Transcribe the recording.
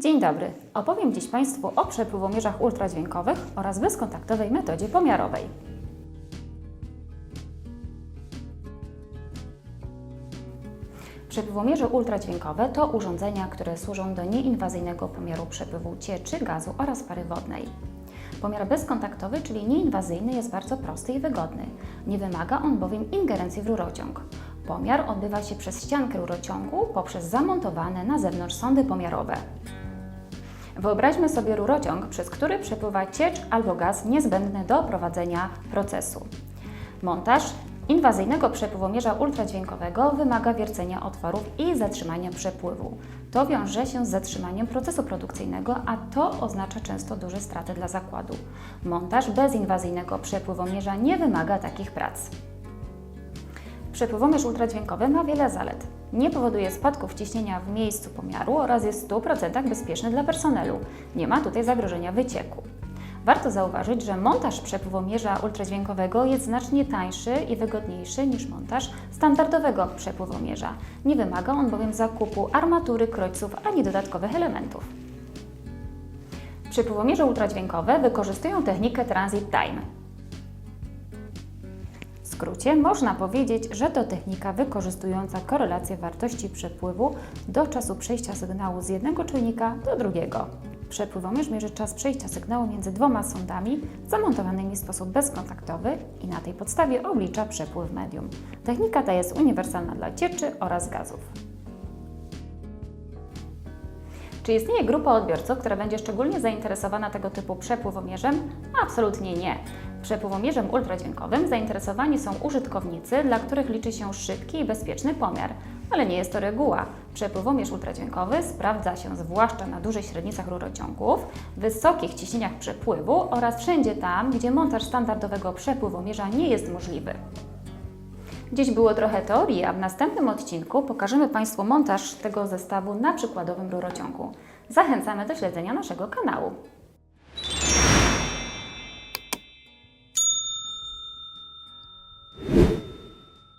Dzień dobry. Opowiem dziś Państwu o przepływomierzach ultradźwiękowych oraz bezkontaktowej metodzie pomiarowej. Przepływomierze ultradźwiękowe to urządzenia, które służą do nieinwazyjnego pomiaru przepływu cieczy, gazu oraz pary wodnej. Pomiar bezkontaktowy, czyli nieinwazyjny, jest bardzo prosty i wygodny. Nie wymaga on bowiem ingerencji w rurociąg. Pomiar odbywa się przez ściankę rurociągu poprzez zamontowane na zewnątrz sondy pomiarowe. Wyobraźmy sobie rurociąg, przez który przepływa ciecz albo gaz niezbędny do prowadzenia procesu. Montaż inwazyjnego przepływomierza ultradźwiękowego wymaga wiercenia otworów i zatrzymania przepływu. To wiąże się z zatrzymaniem procesu produkcyjnego, a to oznacza często duże straty dla zakładu. Montaż bezinwazyjnego przepływomierza nie wymaga takich prac. Przepływomierz ultradźwiękowy ma wiele zalet. Nie powoduje spadków ciśnienia w miejscu pomiaru oraz jest w 100% bezpieczny dla personelu. Nie ma tutaj zagrożenia wycieku. Warto zauważyć, że montaż przepływomierza ultradźwiękowego jest znacznie tańszy i wygodniejszy niż montaż standardowego przepływomierza. Nie wymaga on bowiem zakupu armatury, krojców ani dodatkowych elementów. Przepływomierze ultradźwiękowe wykorzystują technikę Transit Time. Skrócie można powiedzieć, że to technika wykorzystująca korelację wartości przepływu do czasu przejścia sygnału z jednego czujnika do drugiego. Przepływomierz mierzy czas przejścia sygnału między dwoma sondami zamontowanymi w sposób bezkontaktowy i na tej podstawie oblicza przepływ medium. Technika ta jest uniwersalna dla cieczy oraz gazów. Czy istnieje grupa odbiorców, która będzie szczególnie zainteresowana tego typu przepływomierzem? Absolutnie nie. Przepływomierzem ultradźwiękowym zainteresowani są użytkownicy, dla których liczy się szybki i bezpieczny pomiar. Ale nie jest to reguła. Przepływomierz ultradźwiękowy sprawdza się zwłaszcza na dużych średnicach rurociągów, wysokich ciśnieniach przepływu oraz wszędzie tam, gdzie montaż standardowego przepływomierza nie jest możliwy. Dziś było trochę teorii, a w następnym odcinku pokażemy Państwu montaż tego zestawu na przykładowym rurociągu. Zachęcamy do śledzenia naszego kanału.